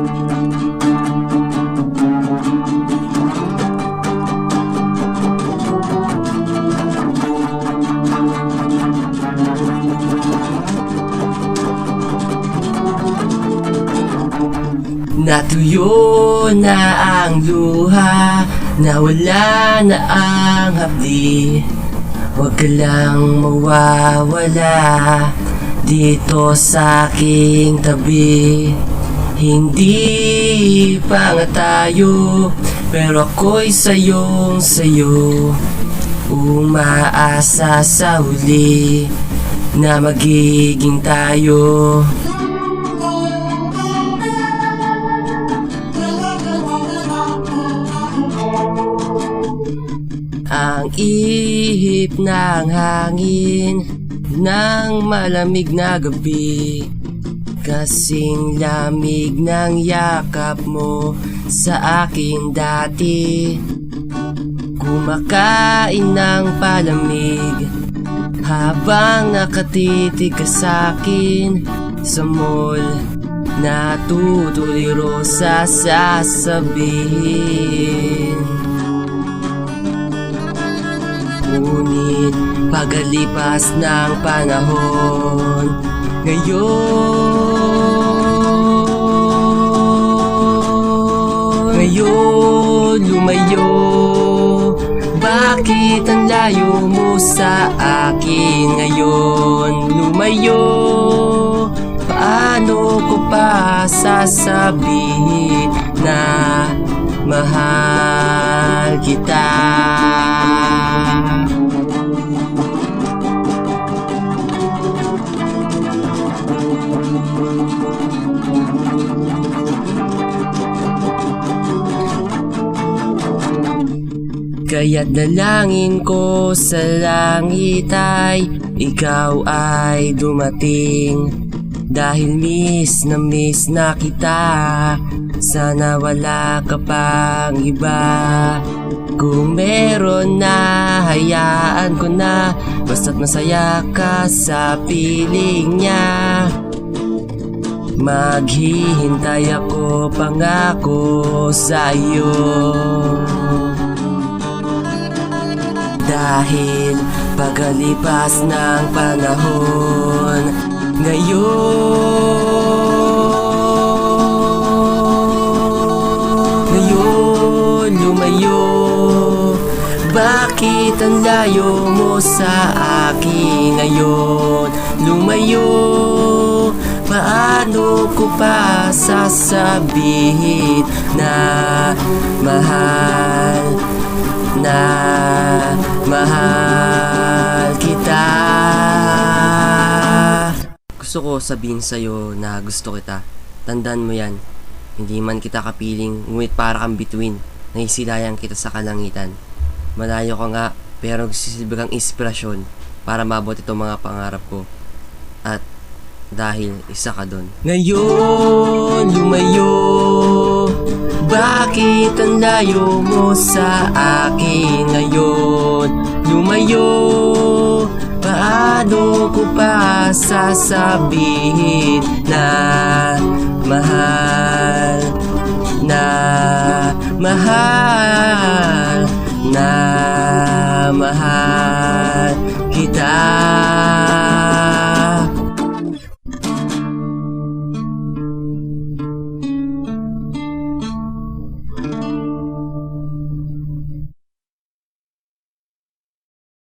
Natuyo na ang luha Nawala na ang hapdi. Huwag ka lang mawawala Dito sa aking tabi Hindi pa nga tayo Pero ako'y sayong sayo. Umaasa sa huli Na magiging tayo. Ang ihip ng hangin ng malamig na gabi Kasing lamig ng yakap mo sa akin dati. Kumakain ng palamig Habang nakatitig ka sa'kin sa mall Natutuliro sa sasabihin. Ngunit pagalipas ng panahon Ngayon Ngayon lumayo. Bakit ang layo mo sa akin ngayon? Lumayo. Paano ko pa sasabihin na mahal kita Kaya't dalangin ko sa langit ay ikaw ay dumating. Dahil miss na miss na kita Sana wala ka pang iba. Kung meron na hayaan ko na Basta't masaya ka sa piling niya. Maghihintay ako pangako sa iyo dahil pagalipas ng panahon Ngayon Ngayon lumayo. Bakit ang layo mo sa akin ngayon? Lumayo. Paano ko pa sasabihin na mahal na mahal kita. Gusto ko sabihin sa'yo na gusto kita. Tandaan mo yan. Hindi man kita kapiling Ngunit para kang bituin. Naisilayang kita sa kalangitan. Malayo ka nga Pero nagsisilbi kang inspirasyon Para mabot itong mga pangarap ko. At dahil isa ka doon Ngayon lumayo bakit ang layo mo sa akin ngayon? Lumayo, paano ko pa sasabihin na mahal na mahal na mahal kita